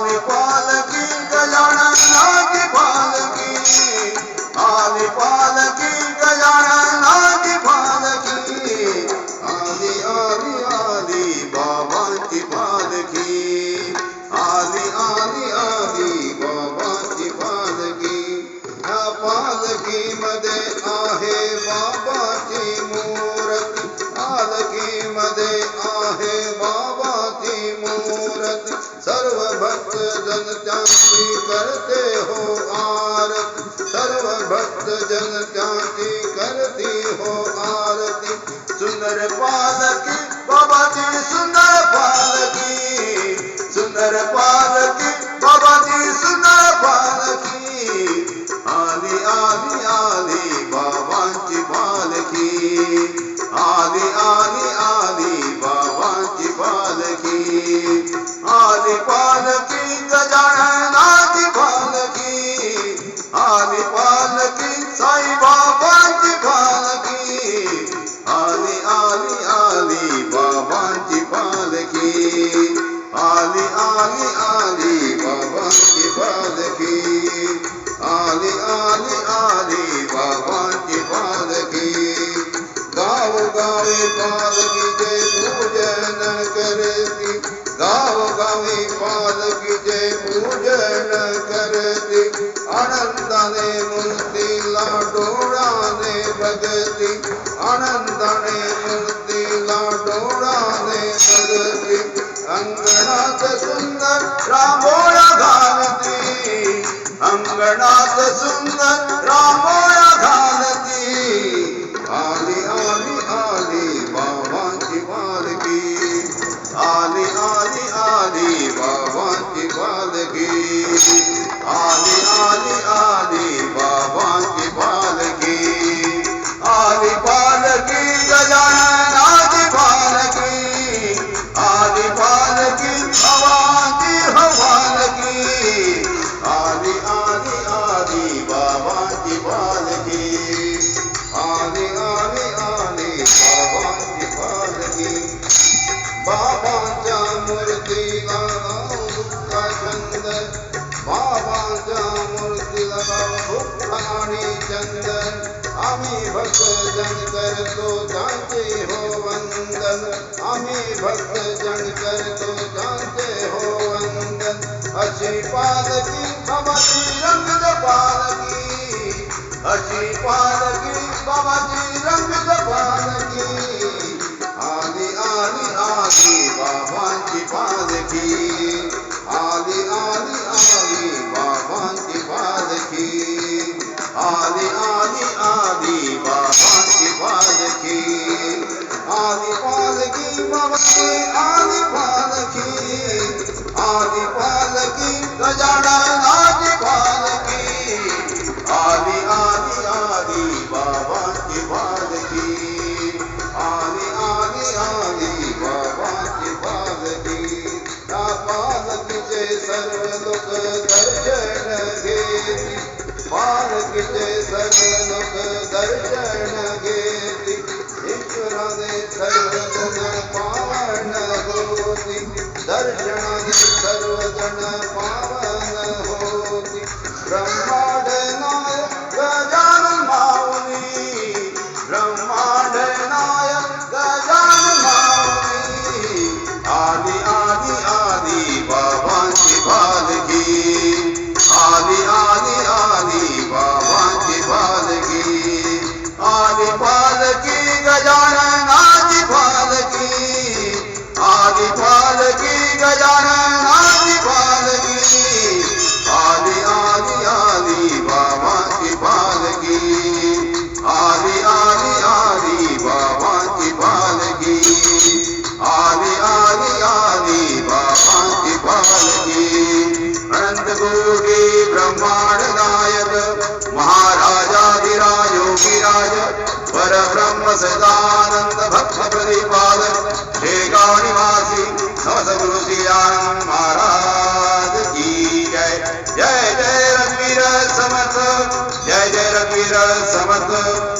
पालकी पालकी। आली पालकी गजाननाची पालकी। आली आली आली बाबांची पालकी। आली आली बाबांची पालकी। या पालकीमध्ये आहे बाबाची। मूर्ती मूर्ती सर्व भक्त जन त्यांची करते हो आरती। सर्व भक्त जन त्यांची करते हो आरती। सुंदर पालकी बाबाजी सुंदर पालकी सुंदर पालकी बाबाजी सुंदर पालकी। आली आली आली। गावी पालकीचे पूजन करती, गाव गावी पालकीचे पूजन करती, आनंदाने मूर्तीला डोळाने बघती आनंदाने मूर्तीला डोळाने बघती अंगणात सुंदर रामोळा घालती अंगणात सुंदर रामोळा Ali. चंदन आम्ही भक्त जन करतो त्यांचे हो वंदन आम्ही भक्त जन करतो त्यांचे हो वंदन अशी पालकी बाबाची रंग पालकी। अशी पालकी बाबाची रंग पालकी। आली आली आली की पालकी। आली आली आली बाबांची पालकी। आली आली आली पालकी गजाननाची पालकी आली आली आली बाबाची पालकी आली आली आली बाबाची पालकी त्या पालकीचे सर्व लोक दर्शन घेती पालकीचे सर्व लोक दर्शन घेती ईश्वराने सर्वजण पावन होती दर्शन दर्शनाने सर्वजण पावन ब्रह्मांड नायक महाराजाधिराज पर ब्रह्म सदानंद भक्त प्रतिपादक शेगाव निवासी नवसगुरु श्रीराम महाराज की जय। जय जय रघुवीर समर्थ, जय जय रघुवीर समर्थ।